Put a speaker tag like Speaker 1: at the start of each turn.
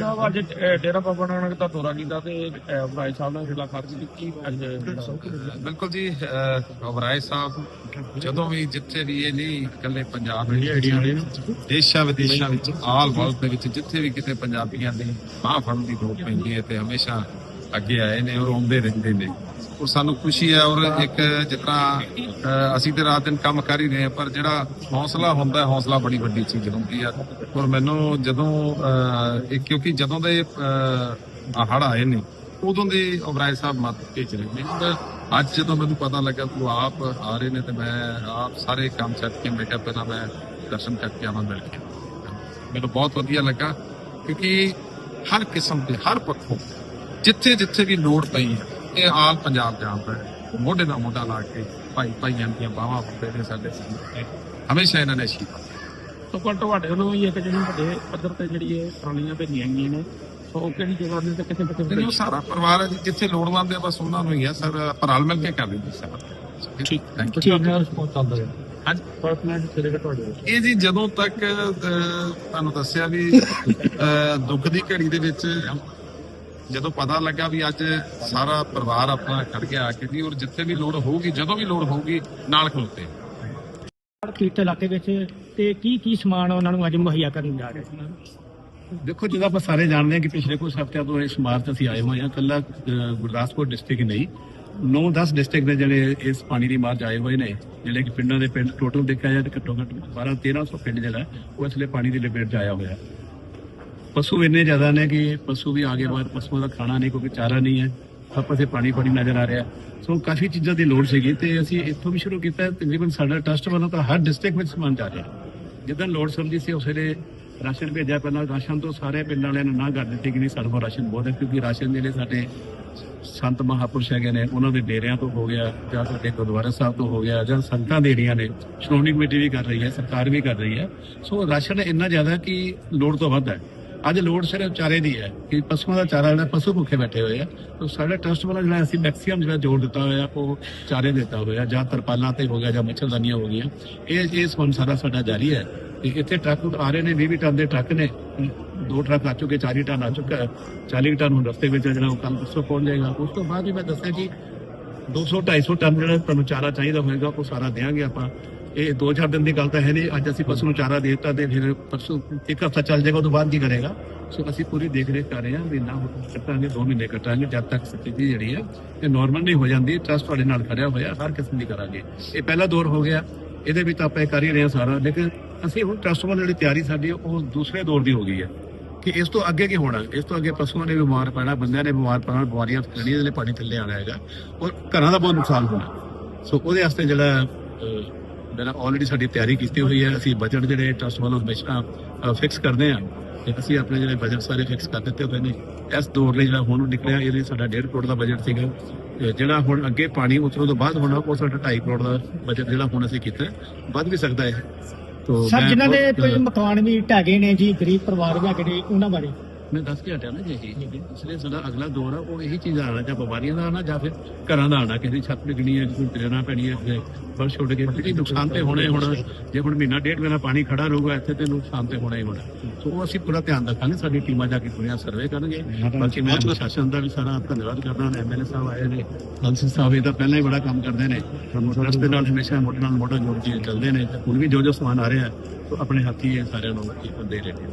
Speaker 1: ਸਾਹਿਬ ਅੱਜ ਅਹ, ਡੇਰਾ ਬਾਬਾ ਨਾਨਕ ਦਾ ਦੌਰਾ ਕੀਤਾ ਤੇ ਅਹ, ਭਾਈ ਸਾਹਿਬ ਨਾਲ ਮੁਲਾਕਾਤ ਕੀਤੀ ਕੀ ਅੱਜ
Speaker 2: ਬਿਲਕੁਲ ਜੀ ਅਵਰਾਏ ਸਾਹਿਬ ਜਦੋਂ ਵੀ ਜਿੱਥੇ ਵੀ ਇਹ ਨਹੀਂ ਇਕੱਲੇ ਪੰਜਾਬ ਵਿੱਚ ਦੇਸ਼ਾਂ ਵਿਦੇਸ਼ਾਂ ਵਿੱਚ। ਆਲ ਵਰਲਡ ਦੇ ਵਿੱਚ ਜਿੱਥੇ ਵੀ ਕਿਤੇ ਪੰਜਾਬੀਆਂ ਦੀ ਬਾਹ ਫੜਨ ਦੀ ਲੋੜ ਪੈਂਦੀ ਹੈ ਤੇ ਹਮੇਸ਼ਾ ਅੱਗੇ ਆਏ ਨੇ ਔਰ ਆਉਂਦੇ ਰਹਿੰਦੇ ਨੇ। ਔਰ ਸਾਨੂੰ ਖੁਸ਼ੀ ਹੈ ਔਰ ਇੱਕ ਜਿੱਦਾਂ ਅਹ, ਅਸੀਂ ਤੇ ਰਾਤ ਦਿਨ ਕੰਮ ਕਰ ਹੀ ਰਹੇ ਹਾਂ ਪਰ ਜਿਹੜਾ ਹੌਸਲਾ ਹੁੰਦਾ ਹੈ ਹੌਸਲਾ ਬੜੀ ਵੱਡੀ ਚੀਜ਼ ਹੁੰਦੀ ਆ ਔਰ ਮੈਨੂੰ ਜਦੋਂ ਅਹ, ਇਹ ਕਿਉਂਕਿ ਜਦੋਂ ਦੇ ਹੜ ਆਏ ਨੇ ਉਦੋਂ ਦੇ ਅਵਰਾਏ ਸਾਹਿਬ ਮੱਤ ਭੇਜ ਰਹੇ ਨੇ। ਅੱਜ ਜਦੋਂ ਮੈਨੂੰ ਪਤਾ ਲੱਗਾ ਤੂੰ ਆਪ ਆ ਰਹੇ ਨੇ ਤੇ ਮੈਂ ਆਪ ਸਾਰੇ ਕੰਮ ਛੱਡ ਕੇ ਮੈਂ ਕਿਹਾ ਪਹਿਲਾਂ ਮੈਂ ਦਰਸ਼ਨ ਕਰਕੇ ਆਵਾਂ ਮਿਲ ਕੇ। ਮੈਨੂੰ ਬਹੁਤ ਵਧੀਆ ਲੱਗਾ ਕਿਉਂਕਿ ਹਰ ਕਿਸਮ ਦੇ ਹਰ ਪੱਖੋਂ ਜਿੱਥੇ ਜਿੱਥੇ ਵੀ ਲੋੜ ਪਈ ਹੈ ਇਹ ਆਲ ਪੰਜਾਬ ਜਾਣਦਾ ਹੈ। ਮੋਢੇ ਨਾਲ ਮੋਢਾ ਲਾ ਕੇ ਭਾਈ ਭਾਈਆਂ ਦੀਆਂ ਬਾਹਾਂ ਨੇ ਸਾਡੇ ਸਾਹਮਣੇ। ਹਮੇਸ਼ਾ ਇਹਨਾਂ ਨੇ ਸ਼ੀਪਾ
Speaker 1: ਸੋ ਪਰ ਤੁਹਾਡੇ ਵੱਲੋਂ ਵੀ ਇੱਕ ਜਿਹੜੀ ਵੱਡੇ ਪੱਧਰ ਤੇ ਜਿਹੜੀ ਇਹ ਟਰਾਲੀਆਂ ਭੇਜੀਆਂ ਗਈਆਂ ਨੇ ਸੋ ਕਿਹੜੀ ਜਗ੍ਹਾ ਦੇ ਤੇ ਕਿੱਥੇ
Speaker 2: ਤੇ ਉਹ ਸਾਰਾ ਪਰਿਵਾਰ ਹੈ ਜਿੱਥੇ ਲੋੜਵੰਦ ਹੈ ਬਸ ਉਹਨਾਂ ਨੂੰ ਹੀ ਹੈ। ਸਰ ਪਰਾਲ ਮਿਲ ਕੇ ਕਰ ਦਿੰਦੇ ਸਰ। ਠੀਕ। ਥੈਂਕ ਯੂ
Speaker 1: ਠੀਕ ਹੈ ਰਿਸਪੌਂਸ ਚੱਲਦਾ ਰਿਹਾ
Speaker 2: ਹਾਂਜੀ।
Speaker 1: ਪਰਸਨਲ ਸਿਰੇ ਤੁਹਾਡੇ ਵੱਲ।
Speaker 2: ਇਹ ਜੀ ਜਦੋਂ ਤੱਕ ਤੁਹਾਨੂੰ ਦੱਸਿਆ ਵੀ ਦੁੱਖ ਦੀ ਘੜੀ ਦੇ ਵਿੱਚ ਜਦੋਂ ਪਤਾ ਲੱਗਾ ਵੀ ਅੱਜ ਸਾਰਾ ਪਰਿਵਾਰ ਆਪਣਾ ਖੜ ਗਿਆ ਆ ਕੇ ਜੀ ਔਰ ਜਿੱਥੇ ਵੀ ਲੋੜ ਹੋਊਗੀ ਜਦੋਂ ਵੀ ਲੋੜ ਹੋਊਗੀ ਨਾਲ ਖਲੋਤੇ
Speaker 1: ਕੀਰਤ ਇਲਾਕੇ ਵਿੱਚ ਤੇ ਕੀ ਕੀ ਸਮਾਨ ਉਹਨਾਂ ਨੂੰ ਅੱਜ ਮੁਹੱਈਆ ਕਰਨ ਜਾ ਰਹੇ
Speaker 3: ਦੇਖੋ ਜਦੋਂ ਆਪਾਂ ਸਾਰੇ ਜਾਣਦੇ ਹਾਂ ਕਿ ਪਿਛਲੇ ਕੁਝ ਹਫ਼ਤਿਆਂ ਤੋਂ ਇਸ ਮਾਰਚ ਅਸੀਂ ਆਏ ਹੋਏ ਹਾਂ ਕੱਲਾ ਗੁਰਦਾਸਪੁਰ ਡਿਸਟ੍ਰਿਕਟ ਨਹੀਂ 9-10 ਡਿਸਟ੍ਰਿਕਟ ਦੇ ਜਿਹੜੇ ਇਸ ਪਾਣੀ ਦੀ ਮਾਰਚ ਆਏ ਹੋਏ ਨੇ ਜਿਹੜੇ ਕਿ ਪਿੰਡਾਂ ਦੇ ਪਿੰਡ ਟੋਟਲ ਦੇਖਿਆ ਜਾਏ ਤਾਂ ਘੱਟੋ ਘੱਟ 12-1300 ਪਿੰਡ ਜਿਹੜਾ ਉਹ ਇਸ ਲਈ ਪਾਣੀ ਦੀ ਲਪੇਟ 'ਚ ਆਇਆ ਹੋਇਆ। ਪਸ਼ੂ ਇੰਨੇ ਜ਼ਿਆਦਾ ਨੇ ਕਿ ਪਸ਼ੂ ਵੀ ਆਗੇ ਬਾਅਦ ਪਸ਼ੂਆਂ ਦਾ ਖਾਣਾ ਨਹੀਂ, ਕਿਉਂਕਿ ਚਾਰਾ ਨਹੀਂ ਹੈ। ਸਭ ਪਾਸੇ ਪਾਣੀ ਪਾਣੀ ਨਜ਼ਰ ਆ ਰਿਹਾ। ਸੋ ਕਾਫੀ ਚੀਜ਼ਾਂ ਦੀ ਲੋੜ ਸੀਗੀ ਤੇ ਅਸੀਂ ਇੱਥੋਂ ਵੀ ਸ਼ੁਰੂ ਕੀਤਾ। ਤਕਰੀਬਨ ਸਾਡਾ ਟਰਸਟ ਵੱਲੋਂ ਤਾਂ ਹਰ ਡਿਸਟ੍ਰਿਕਟ ਵਿੱਚ ਸਮਾਨ ਜਾ ਰਿਹਾ। ਜਿੱਦਾਂ ਲੋੜ ਸਮਝੀ ਸੀ, ਉਸ ਵੇਲੇ ਰਾਸ਼ਨ ਭੇਜਿਆ ਪਹਿਲਾਂ। ਰਾਸ਼ਨ ਤੋਂ ਸਾਰੇ ਪਿੰਡ ਵਾਲਿਆਂ ਨੇ ਨਾ ਕਰ ਦਿੱਤੀ ਕਿ ਨਹੀਂ, ਸਾਡੇ ਕੋਲ ਰਾਸ਼ਨ ਬਹੁਤ ਹੈ, ਕਿਉਂਕਿ ਰਾਸ਼ਨ ਜਿਹੜੇ ਸਾਡੇ ਸੰਤ ਮਹਾਪੁਰਸ਼ ਹੈਗੇ ਨੇ, ਉਹਨਾਂ ਦੇ ਡੇਰਿਆਂ ਤੋਂ ਹੋ ਗਿਆ, ਜਾਂ ਸਾਡੇ ਗੁਰਦੁਆਰਾ ਸਾਹਿਬ ਤੋਂ ਹੋ ਗਿਆ, ਜਾਂ ਸੰਗਤਾਂ ਦੇ ਜਿਹੜੀਆਂ ਨੇ। ਸ਼੍ਰੋਮਣੀ ਕਮੇਟੀ ਵੀ ਕਰ ਰਹੀ ਹੈ, ਸਰਕਾਰ ਵੀ ਕਰ ਰਹੀ ਹੈ। ਸੋ ਰਾਸ਼ਨ ਇੰਨਾ ਜ਼ਿਆਦਾ ਕਿ ਲੋੜ ਤੋਂ ਵੱਧ ਹੈ। ਅੱਜ ਲੋੜ ਸਿਰਫ ਚਾਰੇ ਦੀ ਹੈ ਕਿ ਪਸ਼ੂਆਂ ਦਾ ਚਾਰਾ ਜਿਹੜਾ ਪਸ਼ੂ ਭੁੱਖੇ ਬੈਠੇ ਹੋਏ ਆ। ਤਾਂ ਸਾਡੇ ਟਰਸਟ ਵੱਲੋਂ ਜਿਹੜਾ ਅਸੀਂ ਮੈਕਸਿਮਮ ਜਿਹੜਾ ਜੋੜ ਦਿੱਤਾ ਹੋਇਆ, ਉਹ ਚਾਰੇ ਦਿੱਤਾ ਹੋਇਆ, ਜਾਂ ਤਰਪਾਲਾਂ ਤੇ ਹੋ ਗਿਆ, ਜਾਂ ਮੱਛਰਦਾਨੀਆਂ ਹੋ ਗਈਆਂ। ਇਹ ਇਹ ਸਮਾਨ ਸਾਰਾ ਸਾਡਾ ਜਾਰੀ ਹੈ। ਕਿ ਇੱਥੇ ਟਰੱਕ ਆ ਰਹੇ ਨੇ 20 ਟਨ ਦੇ ਟਰੱਕ ਨੇ। ਦੋ ਟਰੱਕ ਆ ਚੁੱਕੇ 40 ਟਨ ਆ ਚੁੱਕਾ ਹੈ। 40 ਟਨ ਹੁਣ ਰਸਤੇ ਵਿੱਚ ਜਿਹੜਾ ਉਹ ਕੱਲ ਪਰਸੋਂ ਪਹੁੰਚ ਜਾਏਗਾ। ਉਸ ਤੋਂ ਬਾਅਦ ਵੀ ਮੈਂ ਦੱਸਿਆ ਕਿ 200 250 ਟਨ ਜਿਹੜਾ ਤੁਹਾਨੂੰ ਚਾਰਾ ਚਾਹੀਦਾ ਹੋਏਗਾ, ਉਹ ਸਾਰਾ ਦੇਾਂਗੇ ਆਪਾਂ। ਇਹ ਦੋ ਚਾਰ ਦਿਨ ਦੀ ਗੱਲ ਤਾਂ ਹੈ ਨਹੀਂ ਅੱਜ ਅਸੀਂ ਪਸ਼ੂ ਨੂੰ ਚਾਰਾ ਦੇਤਾ ਦਿੱਤਾ ਤੇ ਫਿਰ ਪਰਸੋਂ ਇੱਕ ਹਫਤਾ ਚੱਲ ਜਾਏਗਾ ਤੋਂ ਬਾਅਦ ਕੀ ਕਰੇਗਾ? ਸੋ ਅਸੀਂ ਪੂਰੀ ਦੇਖ ਰੇਖ ਕਰ ਰਹੇ ਹਾਂ ਵੀ ਨਾ ਕੱਟਾਂਗੇ, ਦੋ ਮਹੀਨੇ ਕੱਟਾਂਗੇ, ਜਦ ਤੱਕ ਸਥਿਤੀ ਜਿਹੜੀ ਹੈ ਇਹ ਨਾਰਮਲ ਨਹੀਂ ਹੋ ਜਾਂਦੀ ਟਰਸਟ ਤੁਹਾਡੇ ਨਾਲ ਖੜਿਆ ਹੋਇਆ, ਹਰ ਕਿਸਮ ਦੀ ਕਰਾਂਗੇ। ਇਹ ਪਹਿਲਾ ਦੌਰ ਹੋ ਗਿਆ, ਇਹਦੇ ਵਿੱਚ ਤਾਂ ਆਪਾਂ ਇਹ ਕਰ ਹੀ ਰਹੇ ਹਾਂ ਸਾਰਾ, ਲੇਕਿਨ ਅਸੀਂ ਹੁਣ ਟਰਸਟ ਵੱਲ ਜਿਹੜੀ ਤਿਆਰੀ ਸਾਡੀ ਉਹ ਦੂਸਰੇ ਦੌਰ ਦੀ ਹੋ ਗਈ ਹੈ ਕਿ ਇਸ ਤੋਂ ਅੱਗੇ ਕੀ ਹੋਣਾ? ਇਸ ਤੋਂ ਅੱਗੇ ਪਸ਼ੂਆਂ ਨੇ ਬਿਮਾਰ ਪੈਣਾ ਬੰਦਿਆਂ ਨੇ ਬਿਮਾਰ ਪੈਣਾ ਬਿਮਾਰੀਆਂ ਫੈਲਣੀਆਂ ਜਿਹਦੇ ਪਾਣੀ ਥੱਲੇ ਆਣਾ ਹੈਗਾ। ਔਰ ਘਰਾਂ ਦਾ ਬਹੁਤ ਨੁਕਸਾਨ ਹੋਣਾ। ਸੋ ਉਹਦੇ ਵਾਸਤੇ ਜਿਹੜਾ ਅਹ, ਜਿਹੜਾ ਆਲਰੇਡੀ ਸਾਡੀ ਤਿਆਰੀ ਕੀਤੀ ਹੋਈ ਹੈ। ਅਸੀਂ ਬਜਟ ਜਿਹੜੇ ਟਰਸਟ ਵੱਲੋਂ ਹਮੇਸ਼ਾ ਫਿਕਸ ਕਰਦੇ ਹਾਂ। ਤੇ ਅਸੀਂ ਆਪਣੇ ਜਿਹੜੇ ਬਜਟ ਸਾਰੇ ਫਿਕਸ ਕਰ ਦਿੱਤੇ ਹੋਏ ਨੇ। ਇਸ ਦੌਰ ਲਈ ਜਿਹੜਾ ਹੁਣ ਨਿਕਲਿਆ ਇਹਦੇ ਸਾਡਾ 1.5 ਕਰੋੜ ਦਾ ਬਜਟ ਸੀਗਾ। ਜਿਹੜਾ ਹੁਣ ਅੱਗੇ ਪਾਣੀ ਉਤਰੋਂ ਤੋਂ ਬਾਅਦ ਹੋਣਾ ਉਹ ਸਾਡਾ 2.5 ਕਰੋੜ ਦਾ ਬਜਟ ਜਿਹੜਾ ਹੁਣ ਅਸੀਂ ਕੀਤਾ ਵੱਧ ਵੀ ਸਕਦਾ ਹੈ।
Speaker 1: ਸਰ
Speaker 3: ਮੈਂ
Speaker 1: ਜਿਨ੍ਹਾਂ ਦੇ
Speaker 3: ਬਹੁਤ,
Speaker 1: ਕੋਈ ਮਕਾਨ ਵੀ ਢਹਿ ਗਏ ਨੇ ਜੀ ਗਰੀਬ ਪਰਿਵਾਰ ਵੀ ਹੈਗੇ ਨੇ ਉਹਨਾਂ ਬਾਰੇ।
Speaker 3: ਮੈਂ ਦੱਸ ਕੇ ਹਟਿਆ ਨਾ ਜੀ ਇਹ ਇਸ ਲਈ ਸਾਡਾ ਅਗਲਾ ਦੌਰ ਆ ਉਹ ਇਹੀ ਚੀਜ਼ ਆਣਾ ਜਾਂ ਬਿਮਾਰੀਆਂ ਦਾ ਆਣਾ ਜਾਂ ਫਿਰ ਘਰਾਂ ਦਾ ਆਣਾ ਕਿਸੇ ਦੀ ਛੱਤ ਡਿੱਗਣੀ ਹੈ ਕੋਈ ਟਰੇਨਾਂ ਪੈਣੀ ਹੈ ਕਿਸੇ ਬਰਸ਼ ਛੁੱਟ ਕੇ ਕਿਉਂਕਿ ਨੁਕਸਾਨ ਤੇ ਹੋਣਾ ਹੀ ਹੋਣਾ, ਜੇ ਹੁਣ ਮਹੀਨਾ ਡੇਢ ਮਹੀਨਾ ਪਾਣੀ ਖੜਾ ਰਹੂਗਾ, ਇੱਥੇ ਤੇ ਨੁਕਸਾਨ ਤੇ ਹੋਣਾ ਹੀ ਹੋਣਾ। ਸੋ ਉਹ ਅਸੀਂ ਪੂਰਾ ਧਿਆਨ ਰੱਖਾਂਗੇ, ਸਾਡੀ ਟੀਮਾਂ ਜਾ ਕੇ ਪੂਰੀਆਂ ਸਰਵੇ ਕਰਨਗੇ। ਬਾਕੀ ਮੈਂ ਪ੍ਰਸ਼ਾਸਨ ਦਾ ਵੀ ਸਾਰਾ ਧੰਨਵਾਦ ਕਰਦਾ ਐਮਐਲਏ ਸਾਹਿਬ ਆਏ ਨੇ। ਹੰਸ ਸਾਹਿਬ ਇਹ ਤਾਂ ਪਹਿਲਾਂ ਹੀ ਬੜਾ ਕੰਮ ਕਰਦੇ ਨੇ। ਟਰਸਟ ਨਾਲ ਹਮੇਸ਼ਾ ਮੋਢੇ ਨਾਲ ਮੋਢਾ ਜੋੜ ਕੇ ਚੱਲਦੇ ਨੇ। ਹੁਣ ਵੀ ਜੋ ਜੋ ਸਮਾਨ ਆ ਰਿਹਾ ਉਹ ਆਪਣੇ ਹੱਥੀ ਇਹ ਸਾਰਿਆਂ ਨੂੰ ਦੇ ਰਹੇ ਨੇ